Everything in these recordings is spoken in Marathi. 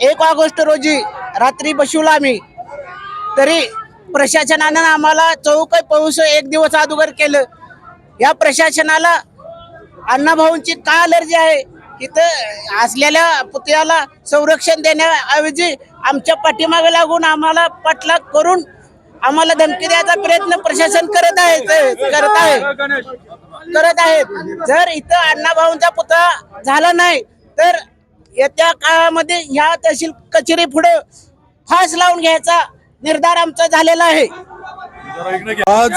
एक ऑगस्ट रोजी रात्री बसवला आम्ही. तरी प्रशासनानं आम्हाला चौक पाऊस एक दिवस अगोदर केलं. या प्रशासनाला अण्णाभाऊंची का अलर्जी आहे? इथं असलेल्या पुतळ्याला संरक्षण देण्याऐवजी आमच्या पाठीमागे लागून आम्हाला पाठलाग करून आम्हाला धमकी द्यायचा प्रयत्न प्रशासन करत आहे करत आहे करत आहेत जर इथं अण्णाभाऊंचा पुतळा झाला नाही तर येत्या काळामध्ये ह्या तहसील कचेरी पुढे फास लावून घ्यायचा निर्धार आमचा झालेला आहे. आज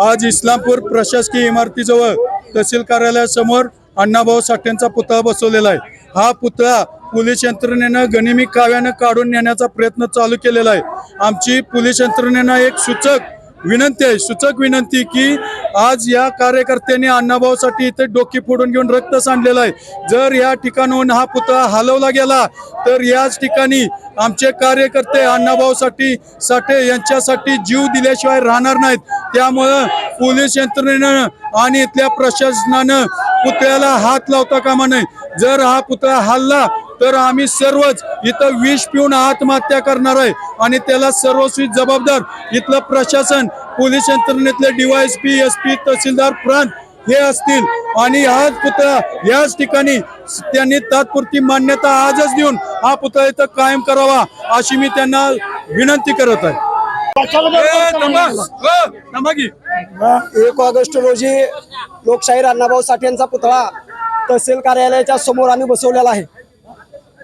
आज इस्लामपूर प्रशासकीय इमारतीजवळ तहसील कार्यालयासमोर अण्णाभाऊ साठेंचा पुतळा बसवलेला आहे. हा पुतळा पोलीस यंत्रणेनं गनिमी काव्यानं काढून नेण्याचा प्रयत्न चालू केलेला आहे. आमची पोलीस यंत्रणेनं एक सूचक विनंती आहे सूचक विनंती की आज या कार्यकर्त्यांनी अण्णाभाऊसाठी इथे डोकी फोडून घेऊन रक्त सांडलेलं आहे. जर या ठिकाणाहून हा पुतळा हलवला गेला तर याच ठिकाणी आमचे कार्यकर्ते अण्णाभाऊसाठी साठे यांच्यासाठी जीव दिल्याशिवाय राहणार नाहीत. त्यामुळं पोलीस यंत्रणेनं आणि इथल्या प्रशासनानं पुतळ्याला हात लावता कामा नये. जर हा पुतळा हल्ला तर आम्ही सर्वच इथं विष पिऊन आत्महत्या करणार आहे आणि त्याला सर्वस्वी जबाबदार इथलं प्रशासन पोलीस यंत्रणेतले डीवायएसपी एस पी तहसीलदार प्रांत हे असतील आणि हाच पुतळा याच ठिकाणी त्यांनी तात्पुरती मान्यता आजच देऊन हा पुतळा इथं कायम करावा अशी मी त्यांना विनंती करत आहे. हो. एक ऑगस्ट रोजी लोकशाही अण्णाभाऊ साठेंचा पुतळा तहसील कार्यालयाच्या समोर आम्ही बसवलेला आहे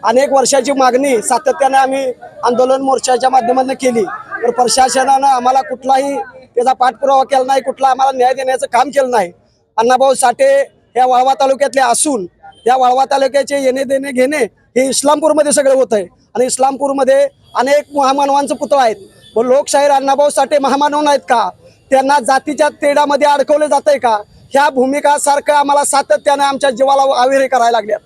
अनेक वर्षाची मागणी सातत्याने आम्ही आंदोलन मोर्चाच्या माध्यमातून केली. तर प्रशासनानं आम्हाला कुठलाही त्याचा पाठपुरावा केला नाही कुठला आम्हाला न्याय देण्याचं काम केलं नाही. अण्णाभाऊ साठे या वाळवा तालुक्यातले असून या वाळवा तालुक्याचे येणे देणे घेणे हे इस्लामपूरमध्ये सगळं होत आहे. आणि इस्लामपूरमध्ये अनेक महामानवांचं पुतळा आहेत. व लोकशाहीर अण्णाभाऊ साठे महामानव नाहीत का? त्यांना जातीच्या तेडामध्ये अडकवलं जात आहे का? ह्या भूमिकासारखं आम्हाला सातत्यानं आमच्या जीवाला आविरे करायला लागल्यात.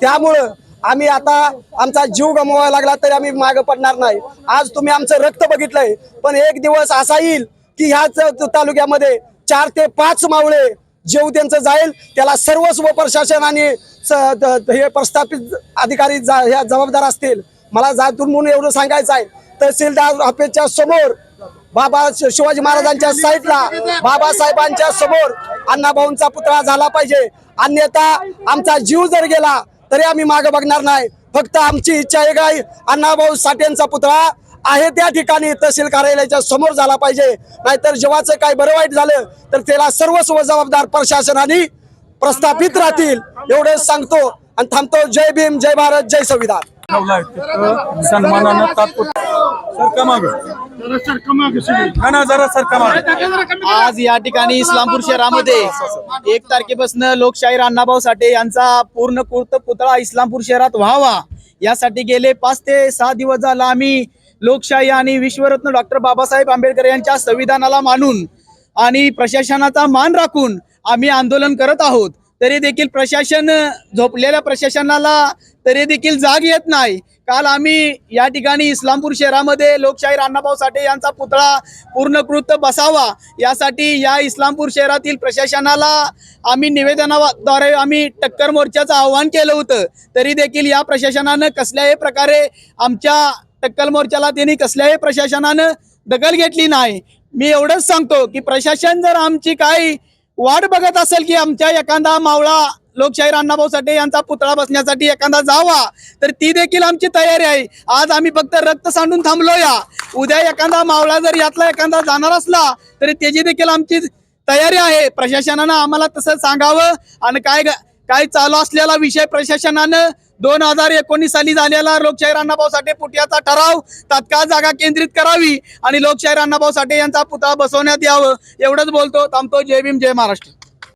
त्यामुळं आम्ही आता आमचा जीव गमवायला लागला तरी आम्ही मागं पडणार नाही. आज तुम्ही आमचं रक्त बघितलंय पण एक दिवस असा येईल की ह्याच तालुक्यामध्ये चार ते पाच मावळे जेव त्यांचं जाईल त्याला सर्वस्व प्रशासन आणि हे प्रस्थापित अधिकारी ह्या जबाबदार असतील. मला जातून म्हणून एवढं सांगायचं आहे. तहसीलदार ऑफिसच्या समोर बाबा शिवाजी महाराजांच्या साईडला बाबासाहेबांच्या समोर अण्णाभाऊंचा पुतळा झाला पाहिजे. अन्यथा आमचा जीव जर गेला तरी आम्ही मागे बघणार नाही. फक्त आमची इच्छा आहे काय अण्णाभाऊ साठेंचा पुतळा आहे त्या ठिकाणी तहसील कार्यालयाच्या समोर झाला पाहिजे. नाहीतर जेव्हाचं काय बरं वाईट झालं तर त्याला सर्वस्व जबाबदार प्रशासनाने प्रस्थापित राहतील एवढं सांगतो आणि थांबतो. जय भीम जय भारत जय संविधान. ठेवलाय सन्मानानं तात्पुरतं. माग? ना ना जरा सरका माग. आज या ठिकाणी इस्लामपूर शहरामध्ये एक तारखेपासून लोकशाहीर अण्णाभाऊ साठे यांचा पूर्ण कृत पुतळा इस्लामपूर शहरात व्हावा. यासाठी गेले पाच ते सहा दिवस झाला आम्ही लोकशाही आणि विश्वरत्न डॉक्टर बाबासाहेब आंबेडकर यांच्या संविधानाला मानून आणि प्रशासनाचा मान राखून आम्ही आंदोलन करत आहोत. तरी देखील प्रशासन झोपलेल्या प्रशासनाला तरी देखील जाग येत नाही. काल आम्ही या ठिकाणी इस्लामपूर शहरामध्ये लोकशाहीर अण्णाभाऊ साठे यांचा पुतळा पूर्णकृत बसावा यासाठी या इस्लामपूर शहरातील प्रशासनाला आम्ही निवेदनाद्वारे आम्ही टक्कर मोर्चाचं आव्हान केलं होतं. तरी देखील या प्रशासनानं कसल्याही प्रकारे आमच्या टक्कल मोर्चाला त्यांनी कसल्याही प्रशासनानं दखल घेतली नाही. मी एवढंच सांगतो की प्रशासन जर आमची काही वाट बघत असेल की आमच्या एखादा मावळा लोकशाहीर अण्णाभाऊ साठे यांचा पुतळा बसण्यासाठी एखादा जावा तर ती देखील आमची तयारी आहे. आज आम्ही फक्त रक्त सांडून थांबलो या उद्या एखादा मावळा जर यातला एखादा जाणार असला तरी त्याची देखील आमची तयारी आहे. प्रशासनानं आम्हाला तसं सांगावं. आणि काय काय चालू असलेला विषय प्रशासनानं दोन हजार एकोणीस साली झालेला लोकशाहीर अण्णाभाऊ साठे पुट्याचा ठराव तात्काळ जागा केंद्रित करावी आणि लोकशाहीर अण्णाभाऊ साठे यांचा पुतळा बसवण्यात यावं एवढंच बोलतो. थांबतो. जय भीम जय महाराष्ट्र.